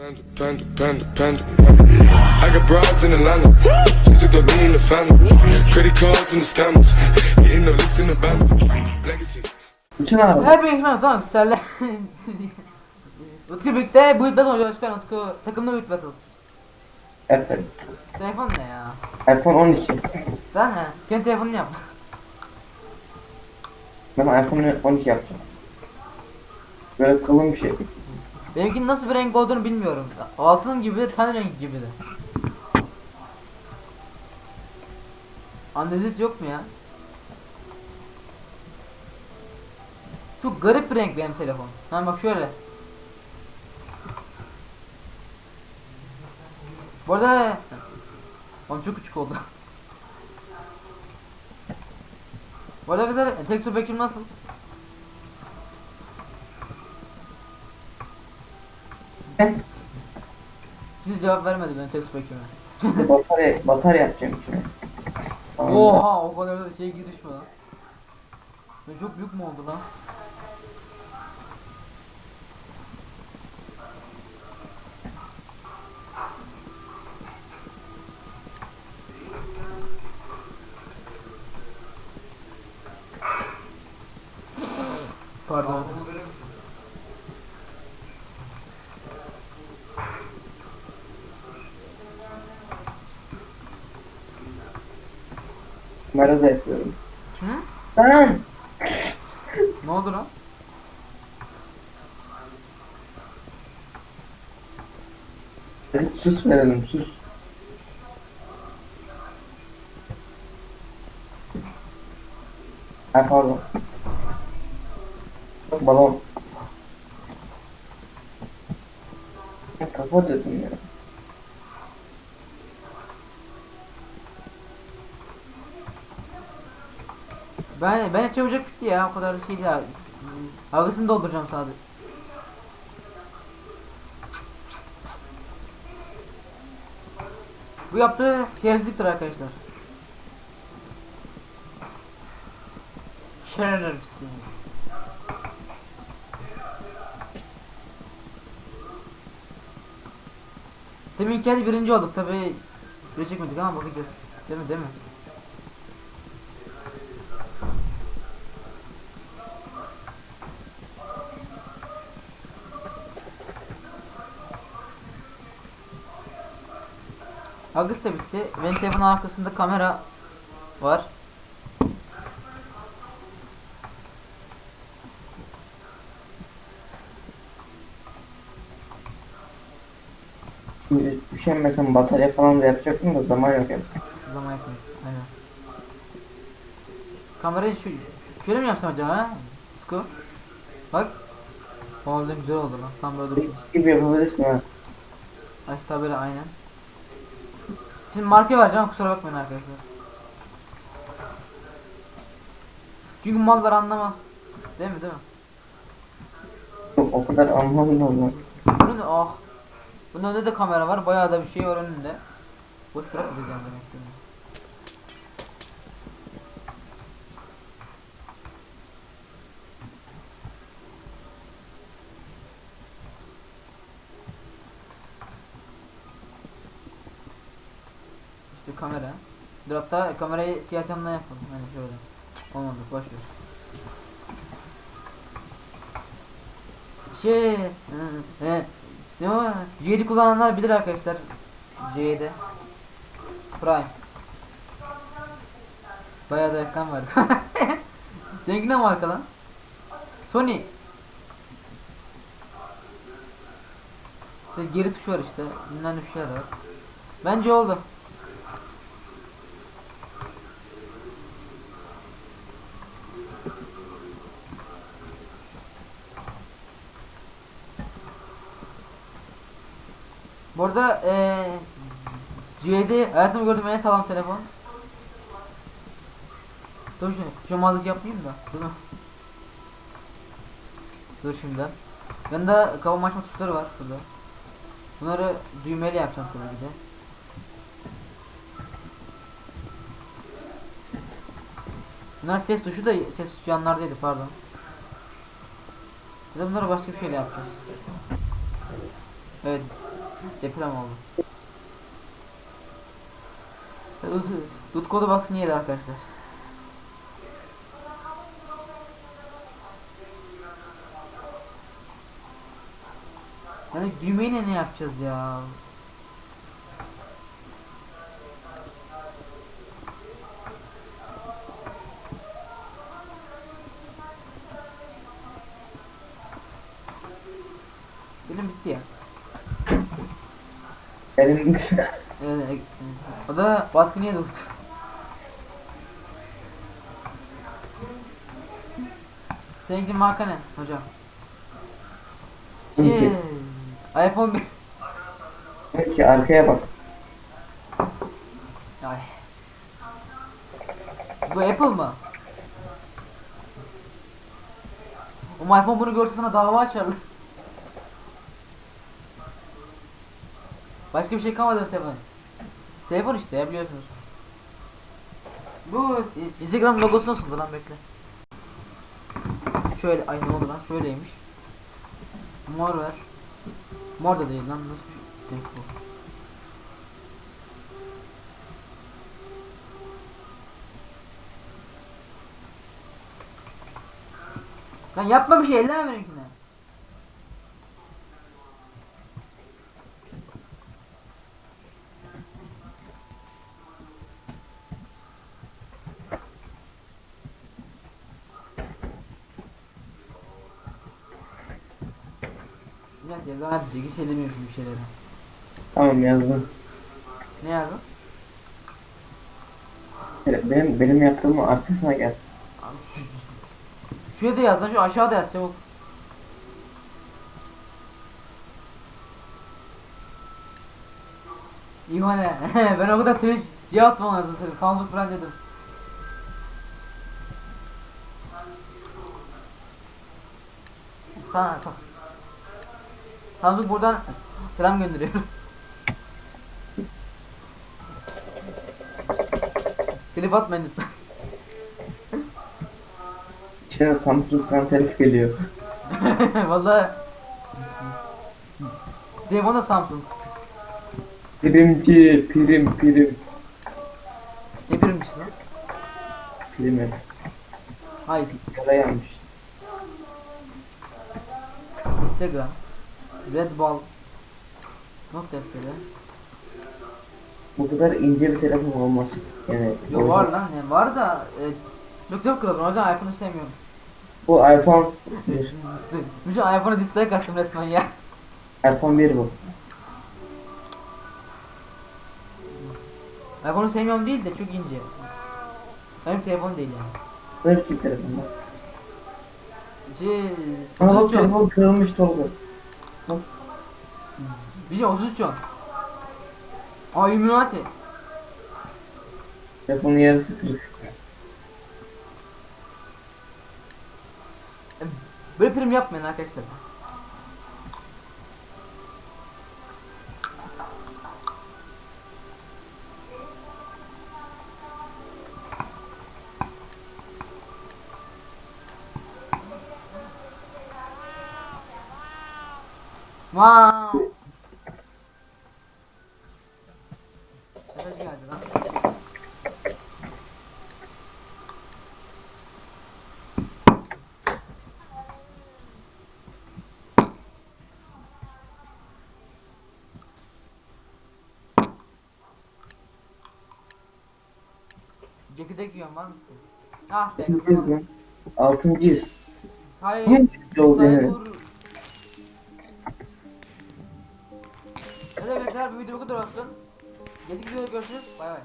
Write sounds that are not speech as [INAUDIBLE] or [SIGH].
Panda, panda, panda, panda. I got broads in Atlanta. Just took the lean in the family. Credit cards and the scammers. Hitting the licks in the band. Legacies. Bütün araba. Hepiniz merhaba tamam isterler. Utku birlikte Build Battle oynuyoruz ben Utku. Takımlı Build Battle. Efendim. Telefon ne ya? iPhone 12. Sen ne? Kendi telefonunu yap. Ben iPhone 12 yapacağım. Böyle kalın bir şey. Benimkinin nasıl bir renk olduğunu bilmiyorum. Altın gibi de ten rengi gibi de. Andezit yok mu ya? Çok garip bir renk benim telefon. Ha bak şöyle. Bu arada Oğlum çok küçük oldu. Bu arada arkadaşlar tekstür bakayım nasıl? Siz cevap vermedi ben tekstür bakayım. batarya, batarya yapacağım içine. Tamam. Oha o kadar da şey girişme lan. Sen çok büyük mü oldu lan? Da yapıyorum. Hı? Lan! Ne oldu lan? Sus verelim sus. Ay pardon. Balon. Kafa dedim ya. Ben ben çabucak bitti ya o kadar şey değil. Algısını dolduracağım sadece. Bu yaptığı şerefsizliktir arkadaşlar. Şerefsiz. Demin hadi birinci olduk tabi. Video çekmedik ama bakacağız. Değil mi değil mi? Agыс da bitti. Telefonun arkasında kamera var. Üşenmesem batarya falan da yapacaktım da zaman yok hep. Zaman yakınız. Aynen. Kamerayı şu şöyle mi yapsam acaba ha? Tutku. Bak. Vallahi güzel oldu lan. Tam böyle dursun. Gibi yapabilirsin ha. Ay tabi aynen. Şimdi marka vereceğim kusura bakmayın arkadaşlar. Çünkü mallar anlamaz. Değil mi değil mi? Yok o kadar anlamlı olmaz. Bunun ah. Bunun önünde de kamera var. Bayağı da bir şey var önünde. Boş bırakmayacağım demek ki. İşte kamera. Dur hatta kamerayı siyah camdan yapalım. Hani şöyle. Olmadı boş ver. Şey, hı, he, ne var? C'yi kullananlar bilir arkadaşlar. C'de. Prime. Bayağı da reklam vardı. [LAUGHS] Seninki ne marka lan? Sony. İşte geri tuş var işte. Ne bir var. Bence oldu. Bu arada eee C'de hayatımda gördüğüm en sağlam telefon. Dur şimdi şomazlık yapmayayım da değil mi? Dur şimdi. Yanında kapama açma tuşları var şurada. Bunları düğmeyle yapacağım tabii ki de. Bunlar ses tuşu da ses tuşu yanlardaydı pardon. Bir de bunları başka bir şeyle yapacağız. Evet Deprem oldu. Ut- Tut kodu baskını yedi arkadaşlar. Yani düğmeyle ne yapacağız ya? Benim bitti ya. Benim Ee, o da baskını yedi Utku. Seninki marka ne hocam? Şey, iPhone 1. Peki arkaya bak. Ay. Bu Apple mı? O iPhone bunu görse sana dava açarlar. Başka bir şey kalmadı telefon? Telefon işte ya biliyorsunuz. Bu Instagram logosu nasıldı lan bekle. Şöyle ay ne oldu lan şöyleymiş. Mor ver. Mor da değil lan nasıl bir bu? Lan yapma bir şey elleme benimkine. Neyse yazdım hadi hiç ellemiyorum şimdi bir şeyleri. Tamam yazdım. Ne yazdın? Benim benim yaptığımın arkasına gel. Abi şu, şuraya da yaz lan şu aşağıda yaz çabuk. İhane. [LAUGHS] ben o kadar Twitch şey attım anasını satayım. Samsung Prime dedim. Sana sağ. Samsung buradan selam gönderiyor. Klip atmayın lütfen. İçine Samsung'dan telif geliyor. [LAUGHS] Vallahi Telefon da Samsung. Primci, prim, prim. Ne birimmiş lan? Primes. Hayır. Yara yanmış. Instagram. Red Ball. Not defteri. Bu kadar ince bir telefon olması. Yani Yo var lan ne var da e, çok çabuk kırıldım o yüzden iPhone'u sevmiyorum. Bu iPhone 1. Bir şey iPhone'a dislike attım resmen ya. iPhone 1 bu. iPhone'u sevmiyorum değil de çok ince. Benim telefon değil yani. Bir telefon bak. Şey, Ama bak 33 on. telefon kırılmış Tolga. Bir şey 33 on. Aa Illuminati. Telefonun yarısı kırık. Böyle prim yapmayın arkadaşlar. Wow. Mesaj geldi lan. Çekirdek yiyorum var mı isteyin? Ah be. Altıncıyız. Hayır. Birinci oldu. Cyber. Evet arkadaşlar bu video bu kadar olsun. Gelecek videoda görüşürüz. Bay bay.